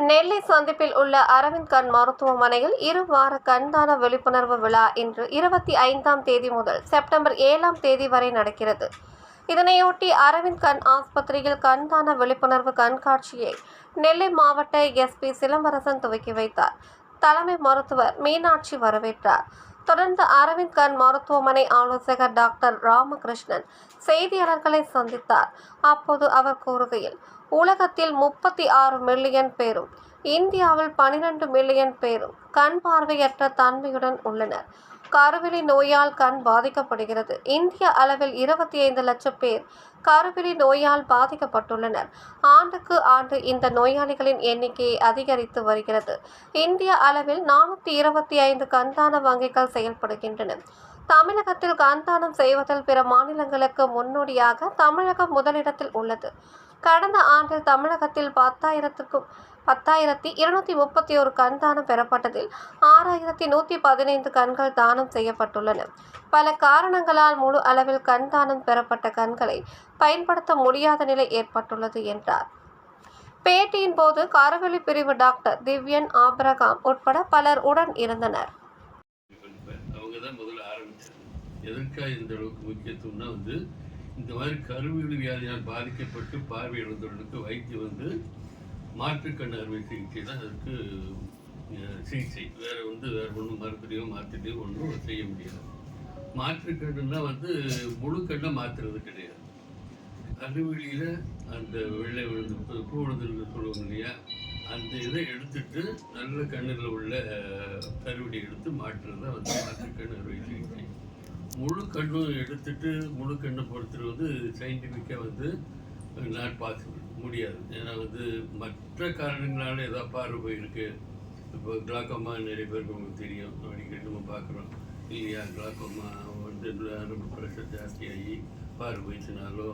நெல்லை சந்திப்பில் உள்ள அரவிந்த் கண் மருத்துவமனையில் இரு வார கண்தான விழிப்புணர்வு விழா இன்று இருபத்தி ஐந்தாம் தேதி முதல் செப்டம்பர் ஏழாம் தேதி வரை நடக்கிறது. இதனையொட்டி அரவிந்த் கண் ஆஸ்பத்திரியில் கண்தான விழிப்புணர்வு கண்காட்சியை நெல்லை மாவட்ட எஸ்பி சிலம்பரசன் துவக்கி வைத்தார். தலைமை மருத்துவர் மீனாட்சி வரவேற்றார். தொடர்ந்து அரவிந்த் கண் மருத்துவமனை ஆலோசகர் டாக்டர் ராமகிருஷ்ணன் செய்தியாளர்களை சந்தித்தார். அப்போது அவர் கூறுகையில் உலகத்தில் முப்பத்தி ஆறு மில்லியன் பேரும் இந்தியாவில் பனிரெண்டு மில்லியன் பேரும் கண் பார்வையற்ற தன்மையுடன் உள்ளனர். கருவிழி நோயால் கண் பாதிக்கப்படுகிறது. இந்திய அளவில் இருபத்தி ஐந்து லட்சம் பேர் கருவிழி நோயால் பாதிக்கப்பட்டுள்ளனர். ஆண்டுக்கு ஆண்டு இந்த நோயாளிகளின் எண்ணிக்கை அதிகரித்து வருகிறது. இந்திய அளவில் நானூற்றி இருபத்தி ஐந்து கண்தான வங்கிகள் செயல்படுகின்றன. தமிழகத்தில் கண்தானம் செய்வதில் பிற மாநிலங்களுக்கு முன்னோடியாக தமிழகம் முதலிடத்தில் உள்ளது. கடந்த ஆண்டில் தமிழகத்தில் பத்தாயிரத்துக்கும் பத்தாயிரத்தி இருநூத்தி முப்பத்தி ஒரு கண் தானம் பெறப்பட்டதில் ஆறாயிரத்தி நூற்றி பதினைந்து கண்கள் தானம் செய்யப்பட்டுள்ளன. பல காரணங்களால் முழு அளவில் கண் தானம் பெறப்பட்ட கண்களை பயன்படுத்த முடியாத நிலை ஏற்பட்டுள்ளது என்றார். பேட்டியின் போது கருவெளி பிரிவு டாக்டர் திவ்யன் ஆப்ரகாம் உட்பட பலர் உடன் இருந்தனர். எதற்காக இந்த அளவுக்கு முக்கியத்துவம்னா வந்து இந்த மாதிரி கருவிழி வியாதியால் பாதிக்கப்பட்டு பார்வை இழந்தவர்களுக்கு வைத்தியம் வந்து மாற்றுக்கண் அறுவை சிகிச்சை தான் அதுக்கு சிகிச்சை. வேறு வந்து வேறு ஒன்றும் மருத்துலையோ மாத்திரையோ ஒன்றும் செய்ய முடியாது. மாற்றுக்கண்ணுன்னா வந்து முழு கண்ணை மாற்றுறது கிடையாது. கருவிழியில அந்த வெள்ளை விழுந்து பூ விழுந்து சொல்லுவாங்க இல்லையா? அந்த இதை எடுத்துட்டு நல்ல கண்ணில் உள்ள அஹ், எடுத்து மாற்றுறது தான் வந்து மாற்றுக்கண் அறுவை சிகிச்சை. முழு கண்ணும் எடுத்துட்டு முழு கண்ணை பொறுத்தது வந்து சயின்டிஃபிக்காக வந்து நாட் பாசிபிள் முடியாது. ஏன்னா வந்து மற்ற காரணங்களால ஏதாவது பார்வை போயிருக்கு. இப்போ கிளாக்கோமா நிறைய பேருக்கு உங்களுக்கு தெரியும். அடிக்கடி நம்ம பார்க்குறோம். இல்லையா? கிளாக்கோமா வந்து ரொம்ப ப்ரெஷர் ஜாஸ்தியாகி பார்வை போயிடுச்சுனாலோ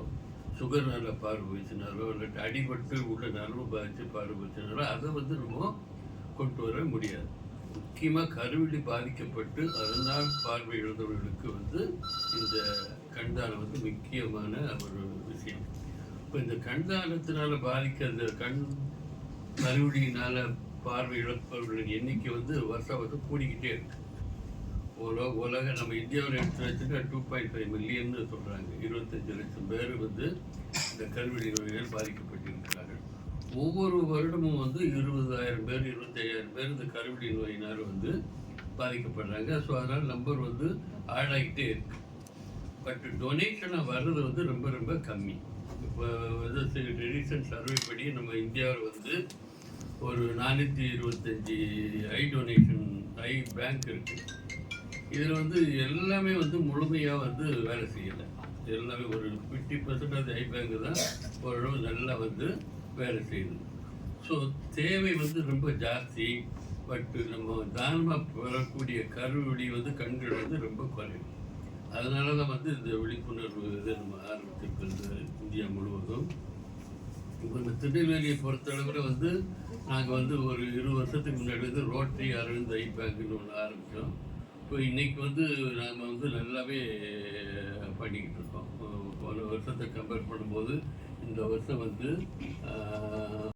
சுகர்னால பார்வை போயிடுச்சுனாலோ இல்லாட்டி அடிபட்டு உள்ள நரம்பு பாதிச்சு பார்வை போயிடுச்சுனாலோ அதை வந்து நம்ம கொண்டு வர முடியாது. முக்கியமாக கருவிழி பாதிக்கப்பட்டு அதனால் பார்வை இழந்தவர்களுக்கு வந்து இந்த கண்தானம் வந்து முக்கியமான ஒரு விஷயம். இப்போ இந்த கண்தானத்தினால் பாதிக்க அந்த கண் கருவிழியினால் பார்வை இழப்பவர்களின் எண்ணிக்கை வந்து வருஷம் வருஷம் கூடிக்கிட்டே இருக்கு. உலக உலக நம்ம இந்தியாவில் எடுத்து வச்சுட்டா டூ பாயிண்ட் ஃபைவ் மில்லியன்னு சொல்கிறாங்க இருபத்தஞ்சு லட்சம் பேர் வந்து இந்த கருவிழி நோய்கள் பாதிக்கப்பட்டிருக்கு. ஒவ்வொரு வருடமும் வந்து இருபதாயிரம் பேர் இருபத்தையாயிரம் பேர் இந்த கருவிடி நோயினார் வந்து பாதிக்கப்படுறாங்க. ஸோ அதனால் நம்பர் வந்து ஆளாகிட்டே இருக்கு. பட் டொனேஷனாக வர்றது வந்து ரொம்ப ரொம்ப கம்மி. இப்போ வந்து ரீசன்ட் சர்வே படி நம்ம இந்தியாவில் வந்து ஒரு நானூற்றி இருபத்தஞ்சி ஐ டொனேஷன் ஐ பேங்க் இருக்குது இதில் வந்து எல்லாமே வந்து முழுமையாக வந்து வேலை செய்யலை. எல்லாமே ஒரு ஃபிஃப்டி பர்சன்ட் அது ஐ பேங்க் தான் ஓரளவு நல்லா வந்து வேலை செய்யுது. ஸோ தேவை வந்து ரொம்ப ஜாஸ்தி. பட் நம்ம தானமாக பெறக்கூடிய கருவழி வந்து கண்கள் வந்து ரொம்ப குறையும் அதனால தான் வந்து இந்த விழிப்புணர்வு இது நம்ம ஆரம்பிச்சிருக்கிறது இந்தியா முழுவதும். இப்போ இந்த திருநெல்வேலியை பொறுத்தளவில் வந்து நாங்கள் வந்து ஒரு இருபது வருஷத்துக்கு முன்னாடி வந்து ரோட்டரி அரவிந்த் ஐ பேங்க்னு ஒன்று ஆரம்பித்தோம் இப்போ இன்னைக்கு வந்து நாம் வந்து நல்லாவே பண்ணிக்கிட்டு இருக்கோம். போன வருஷத்தை கம்பேர் பண்ணும்போது இந்த வருஷம் வந்து